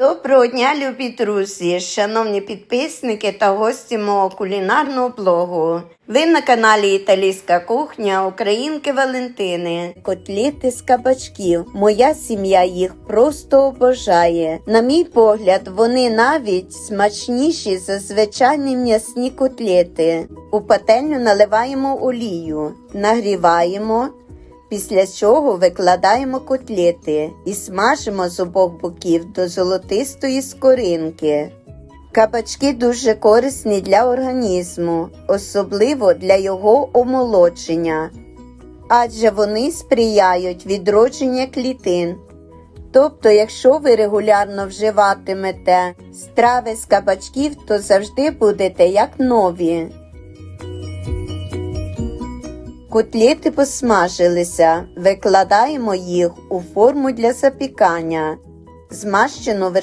Доброго дня, любі друзі, шановні підписники та гості мого кулінарного блогу. Ви на каналі Італійська кухня Українки Валентини. Котлети з кабачків. Моя сім'я їх просто обожає. На мій погляд, вони навіть смачніші за звичайні м'ясні котлети. У пательню наливаємо олію, нагріваємо. Після чого викладаємо котлети і смажимо з обох боків до золотистої скоринки. Кабачки дуже корисні для організму, особливо для його омолодження, адже вони сприяють відродженню клітин. Тобто, якщо ви регулярно вживатимете страви з кабачків, то завжди будете як нові. Котлети посмажилися, викладаємо їх у форму для запікання, змащену вершковим